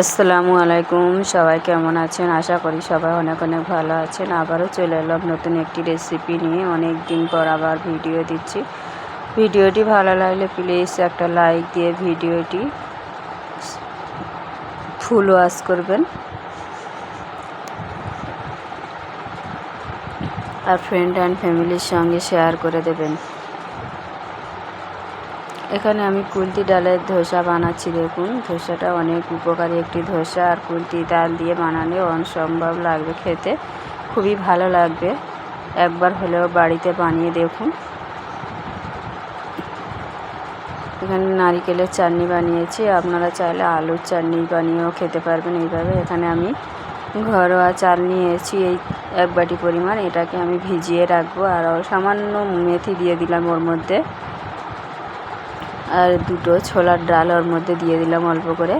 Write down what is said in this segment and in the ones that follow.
আসসালামু আলাইকুম, সবাই কেমন আছেন? আশা করি সবাই অনেক অনেক ভালো আছেন। আবারও চলে এলাম নতুন একটি রেসিপি নিয়ে। অনেক দিন পর আবার ভিডিও দিচ্ছি। ভিডিওটি ভালো লাগলে প্লিজ একটা লাইক দিয়ে ভিডিওটি ফুল ওয়াশ করবেন। আর ফ্রেন্ড অ্যান্ড ফ্যামিলির সঙ্গে শেয়ার করে দেবেন। এখানে আমি কুলতি ডালের ধোসা বানাচ্ছি, দেখুন। ধোসাটা অনেক উপকারী একটি ধোসা, আর কুলতি ডাল দিয়ে বানালে অসম্ভব লাগবে খেতে। খুবই ভালো লাগবে। একবার হলেও বাড়িতে বানিয়ে দেখুন। এখানে নারিকেলের চাটনি বানিয়েছি। আপনারা চাইলে আলুর চাটনি বানিয়েও খেতে পারবেন এইভাবে। এখানে আমি ঘরোয়া চাল নিয়েছি এই এক বাটি পরিমাণ। এটাকে আমি ভিজিয়ে রাখব। আর সামান্য মেথি দিয়ে দিলাম ওর মধ্যে। আর দুটো ছোলার ডাল ওর মধ্যে দিয়ে দিলাম অল্প করে।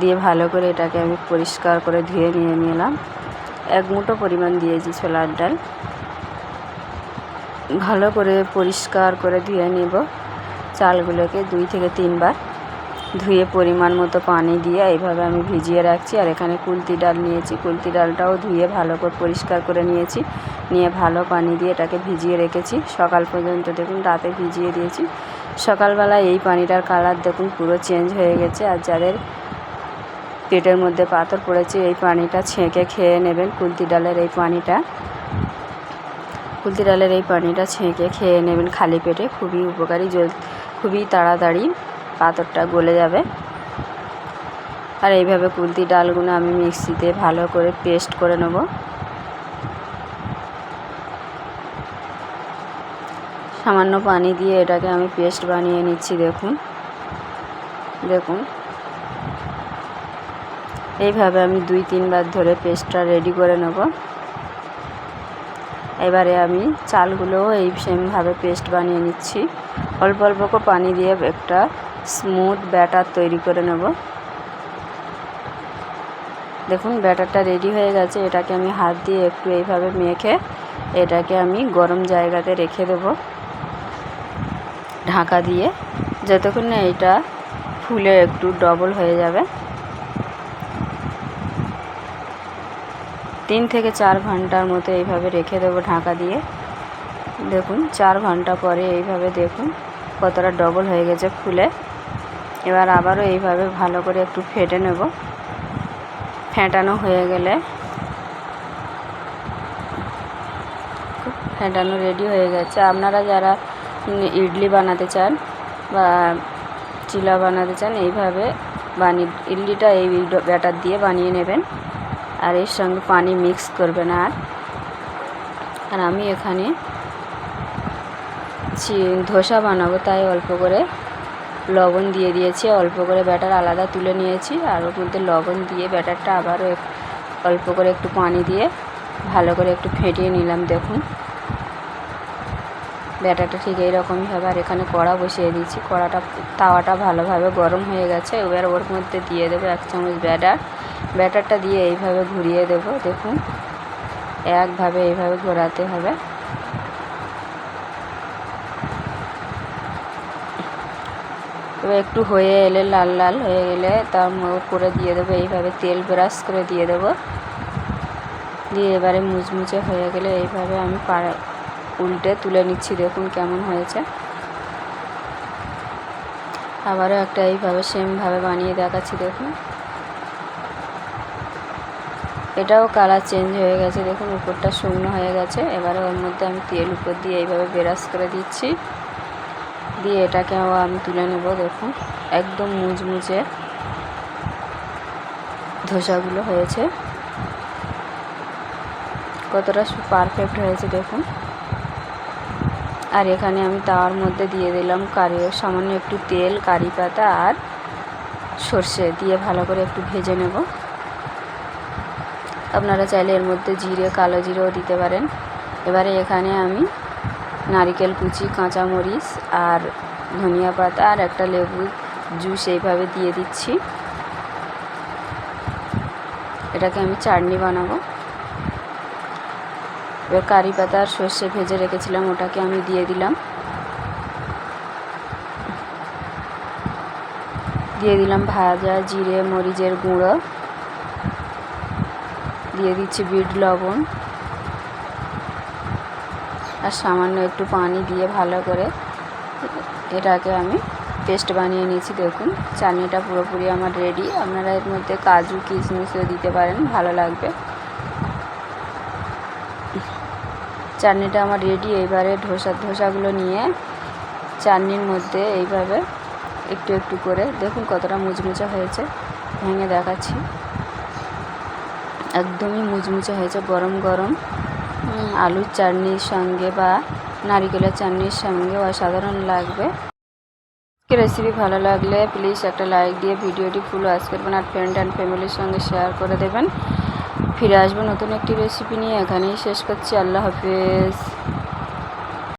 দিয়ে ভালো করে এটাকে আমি পরিষ্কার করে ধুয়ে নিয়ে নিলাম। এক মুঠো পরিমাণ দিয়েছি ছোলার ডাল। ভালো করে পরিষ্কার করে ধুয়ে নেব। চালগুলোকে দুই থেকে তিনবার। ধুয়ে পরিমাণ মতো পানি দিয়ে এইভাবে আমি ভিজিয়ে রাখছি। আর এখানে কুলতি ডাল নিয়েছি। কুলতি ডালটাও ধুয়ে ভালো করে পরিষ্কার করে নিয়েছি। নিয়ে ভালো পানি দিয়ে এটাকে ভিজিয়ে রেখেছি। সকাল পর্যন্ত দেখুন রাতে ভিজিয়ে দিয়েছি। সকালবেলা এই পানিটার কালার দেখুন পুরো চেঞ্জ হয়ে গেছে। আর যাদের পেটের মধ্যে পাথর পড়েছে, এই পানিটা ছেঁকে খেয়ে নেবেন কুলতি ডালের এই পানিটা। কুলতি ডালের এই পানিটা ছেঁকে খেয়ে নেবেন খালি পেটে। খুবই উপকারী, জল, খুবই তাড়াতাড়ি। পাথরটা গলে যাবে। আর এইভাবে কুলতি ডালগুলো আমি মিক্সিতে ভালো করে পেস্ট করে নেব। সামান্য পানি দিয়ে এটাকে আমি পেস্ট বানিয়ে নিচ্ছি, দেখুন। দেখুন। এইভাবে আমি দুই, তিনবার ধরে পেস্টটা রেডি করে নেব। এবারে আমি চালগুলোও এই সেমভাবে পেস্ট বানিয়ে নিচ্ছি। অল্প অল্প করে পানি দিয়ে একটা স্মুথ ব্যাটার তৈরি করে নেব। দেখুন, ব্যাটারটা রেডি হয়ে গেছে। এটাকে আমি হাত দিয়ে একটু এইভাবে মেখে এটাকে আমি গরম জায়গাতে রেখে দেবো। ঢাকা দিয়ে। যতক্ষণ না এটা ফুলে একটু ডবল হয়ে যাবে। তিন থেকে চার ঘণ্টার মতো এইভাবে রেখে দেবো ঢাকা দিয়ে। দেখুন, চার ঘণ্টা পরে এইভাবে দেখুন কতটা ডবল হয়ে গেছে ফুলে। এবার আবারও এইভাবে ভালো করে একটু ফেটে নেব। ফেটানো হয়ে গেলে ফেটানো রেডি হয়ে গেছে। আপনারা যারা ইডলি বানাতে চান বা চিলা বানাতে চান, এইভাবে বানিয়ে, ইডলিটা এই ব্যাটার দিয়ে বানিয়ে নেবেন। আর এর সঙ্গে পানি মিক্স করবেন আর। আর আমি এখানে ধোসা বানাবো, তাই অল্প করে। লবণ দিয়ে দিয়েছি, অল্প করে ব্যাটার আলাদা তুলে নিয়েছি, আর ওর মধ্যে লবণ দিয়ে ব্যাটারটা আবারও অল্প করে একটু পানি দিয়ে ভালো করে একটু ফেটিয়ে নিলাম, দেখুন। ব্যাটারটা ঠিক এইরকমই হবে, আর এখানে কড়া বসিয়ে দিয়েছি, কড়াটা, তাওয়াটা ভালোভাবে গরম হয়ে গেছে, এবার ওর মধ্যে দিয়ে দেবো এক চামচ ব্যাটার। ব্যাটারটা দিয়ে এইভাবে ঘুরিয়ে দেবো, দেখুন। একভাবে এইভাবে ঘোরাতে হবে। এবার একটু হয়ে এলে লাল লাল হয়ে গেলে তার করে দিয়ে দেবো, এইভাবে তেল ব্রাশ করে দিয়ে দেবো। দিয়ে এবারে মুচমুচে হয়ে গেলে এইভাবে আমি উল্টে তুলে নিচ্ছি, দেখুন কেমন হয়েছে। আবারও একটা এইভাবে সেমভাবে বানিয়ে দেখাচ্ছি, দেখুন। এটাও কালার চেঞ্জ হয়ে গেছে, দেখুন উপরটা শুকনো হয়ে গেছে। এবারে ওর মধ্যে আমি তেল উপর দিয়ে এইভাবে বেরাস করে দিচ্ছি। দিয়ে এটাকেও আমি তুলে নেব, দেখুন। একদম মুচমুচে ধোসাগুলো হয়েছে। কতটা পারফেক্ট হয়েছে, দেখুন। আর এখানে আমি তাওয়ার মধ্যে দিয়ে দিলাম কারি, সামান্য একটু তেল, কারি পাতা আর সর্ষে দিয়ে ভালো করে একটু ভেজে নেব। আপনারা চাইলে এর মধ্যে জিরে, কালো জিরেও দিতে পারেন। এবারে এখানে আমি নারিকেল, কুচি, কাঁচামরিচ আর ধনিয়া পাতা আর একটা লেবু জুস এইভাবে দিয়ে দিচ্ছি। এটাকে আমি চাটনি বানাবো। এবার কারি পাতা আর সর্ষে ভেজে রেখেছিলাম, ওটাকে আমি দিয়ে দিলাম। দিয়ে দিলাম ভাজা, জিরে, মরিচের গুঁড়ো। দিয়ে দিচ্ছি বিট, লবণ। আর সামান্য একটু পানি দিয়ে ভালো করে এটাকে আমি পেস্ট বানিয়ে নিয়েছি, দেখুন। চাটনিটা পুরোপুরি আমার রেডি আপনারা এর মধ্যে কাজু, কিশমিশও দিতে পারেন, ভালো লাগবে। চাটনিটা আমার রেডি এইবারে ধোসা, ধোসাগুলো নিয়ে চাটনির মধ্যে এইভাবে একটু একটু করে, দেখুন কতটা মুচমুচে হয়েছে, ভেঙে দেখাচ্ছি। একদমই মুচমুচে হয়েছে, গরম গরম। আলুর চাটনির সঙ্গে বা নারিকেলের চাটনির সঙ্গে অসাধারণ লাগবে। আজকে রেসিপি ভালো লাগলে প্লিজ একটা লাইক দিয়ে ভিডিওটি ফুল ওয়াচ করবেন আর ফ্রেন্ড অ্যান্ড ফ্যামিলির সঙ্গে শেয়ার করে দেবেন। ফিরে আসব নতুন একটি রেসিপি নিয়ে। এখানেই শেষ করছি। আল্লাহ হাফেজ।